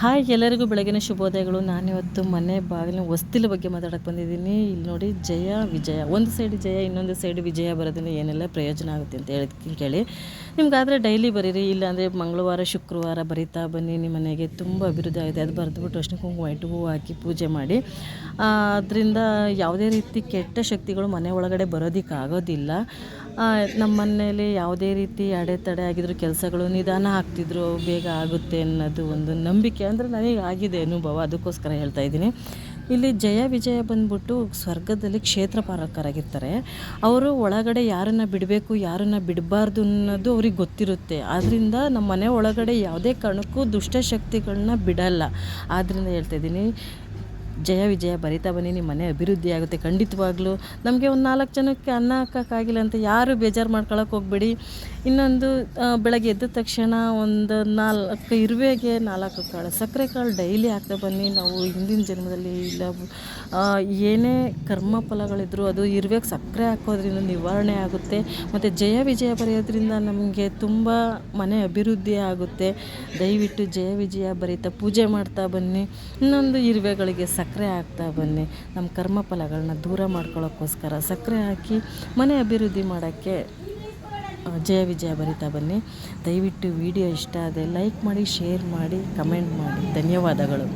Hi, ಎಲ್ಲರಿಗೂ ಬೆಳಗಿನ ಶುಭೋದಯಗಳು. ನಾನಿವತ್ತು ಮನೆ ಬಾಗಿಲಿನ ಹೊಸ್ತಿಲ ಬಗ್ಗೆ ಮಾತಾಡಕ್ಕೆ ಬಂದಿದ್ದೀನಿ. ಇಲ್ಲಿ ನೋಡಿ ಜಯ, ವಿಜಯ. ಒಂದು ಸೈಡ್ ಜಯ, ಇನ್ನೊಂದು ಸೈಡ್ ವಿಜಯ ಬರೋದ್ರಿಂದ ಏನೆಲ್ಲ ಪ್ರಯೋಜನ ಆಗುತ್ತೆ ಅಂತ ಹೇಳಿ ಕೇಳಿ. ನಿಮ್ಗಾದರೆ ಡೈಲಿ ಬರೀರಿ, ಇಲ್ಲಾಂದರೆ ಮಂಗಳವಾರ, ಶುಕ್ರವಾರ ಬರಿತಾ ಬನ್ನಿ. ನಿಮ್ಮ ಮನೆಗೆ ತುಂಬ ಅಭಿವೃದ್ಧಿ ಆಗಿದೆ ಅದು ಬರೆದ್ಬಿಟ್ಟು ಅಷ್ಟು ಕುಂಕುಮ ವೈಟ್ ಹೂವು ಹಾಕಿ ಪೂಜೆ ಮಾಡಿ. ಅದರಿಂದ ಯಾವುದೇ ರೀತಿ ಕೆಟ್ಟ ಶಕ್ತಿಗಳು ಮನೆ ಒಳಗಡೆ ಬರೋದಕ್ಕಾಗೋದಿಲ್ಲ ನಮ್ಮ ಮನೆಯಲ್ಲಿ ಯಾವುದೇ ರೀತಿ ಅಡೆತಡೆ ಆಗಿದ್ರು, ಕೆಲಸಗಳು ನಿಧಾನ ಆಗ್ತಿದ್ರು, ಬೇಗ ಆಗುತ್ತೆ ಅನ್ನೋದು ಒಂದು ನಂಬಿಕೆ. ಅಂದರೆ ನನಗೆ ಆಗಿದೆ ಅನುಭವ, ಅದಕ್ಕೋಸ್ಕರ ಹೇಳ್ತಾ ಇದ್ದೀನಿ. ಇಲ್ಲಿ ಜಯ ವಿಜಯ ಬಂದ್ಬಿಟ್ಟು ಸ್ವರ್ಗದಲ್ಲಿ ಕ್ಷೇತ್ರ ಪಾಲಕರಾಗಿರ್ತಾರೆ ಅವರು ಒಳಗಡೆ ಯಾರನ್ನು ಬಿಡಬೇಕು, ಯಾರನ್ನು ಬಿಡಬಾರ್ದು ಅನ್ನೋದು ಅವ್ರಿಗೆ ಗೊತ್ತಿರುತ್ತೆ. ಆದ್ದರಿಂದ ನಮ್ಮ ಮನೆ ಒಳಗಡೆ ಯಾವುದೇ ಕಾರಣಕ್ಕೂ ದುಷ್ಟಶಕ್ತಿಗಳನ್ನ ಬಿಡಲ್ಲ. ಆದ್ದರಿಂದ ಹೇಳ್ತಾ ಇದ್ದೀನಿ ಜಯ ವಿಜಯ ಬರಿತಾ ಬನ್ನಿ, ನಿಮ್ಮ ಮನೆ ಅಭಿವೃದ್ಧಿ ಆಗುತ್ತೆ. ಖಂಡಿತವಾಗ್ಲೂ ನಮಗೆ ಒಂದು ನಾಲ್ಕು ಜನಕ್ಕೆ ಅನ್ನ ಹಾಕೋಕ್ಕಾಗಿಲ್ಲ ಅಂತ ಯಾರು ಬೇಜಾರು ಮಾಡ್ಕೊಳಕ್ಕೆ ಹೋಗ್ಬೇಡಿ. ಇನ್ನೊಂದು ಬೆಳಗ್ಗೆ ಎದ್ದ ತಕ್ಷಣ ಒಂದು ನಾಲ್ಕು, ಇರುವೆಗೆ ನಾಲ್ಕು ಕಾಳು, ಸಕ್ಕರೆ ಕಾಳು ಡೈಲಿ ಹಾಕ್ತಾ ಬನ್ನಿ. ನಾವು ಹಿಂದಿನ ಜನ್ಮದಲ್ಲಿ ಇಲ್ಲ ಏನೇ ಕರ್ಮ ಫಲಗಳಿದ್ರು ಅದು ಇರುವೆಗೆ ಸಕ್ಕರೆ ಹಾಕೋದ್ರಿಂದ ನಿವಾರಣೆ ಆಗುತ್ತೆ. ಮತ್ತು ಜಯ ವಿಜಯ ಬರೆಯೋದ್ರಿಂದ ನಮಗೆ ತುಂಬ ಮನೆ ಅಭಿವೃದ್ಧಿ ಆಗುತ್ತೆ. ದಯವಿಟ್ಟು ಜಯ ವಿಜಯ ಬರೀತಾ ಪೂಜೆ ಮಾಡ್ತಾ ಬನ್ನಿ. ಇನ್ನೊಂದು ಇರುವೆಗಳಿಗೆ ಸಕ್ಕರೆ ಹಾಕ್ತಾ ಬನ್ನಿ. ನಮ್ಮ ಕರ್ಮ ಫಲಗಳನ್ನ ದೂರ ಮಾಡ್ಕೊಳ್ಳೋಕ್ಕೋಸ್ಕರ ಸಕ್ಕರೆ ಹಾಕಿ ಮನೆ ಅಭಿವೃದ್ಧಿ ಮಾಡೋಕ್ಕೆ ಜಯ ವಿಜಯ ಬರಿತಾ ಬನ್ನಿ. ದಯವಿಟ್ಟು ವಿಡಿಯೋ ಇಷ್ಟ ಆದರೆ ಲೈಕ್ ಮಾಡಿ, ಶೇರ್ ಮಾಡಿ, ಕಮೆಂಟ್ ಮಾಡಿ. ಧನ್ಯವಾದಗಳು.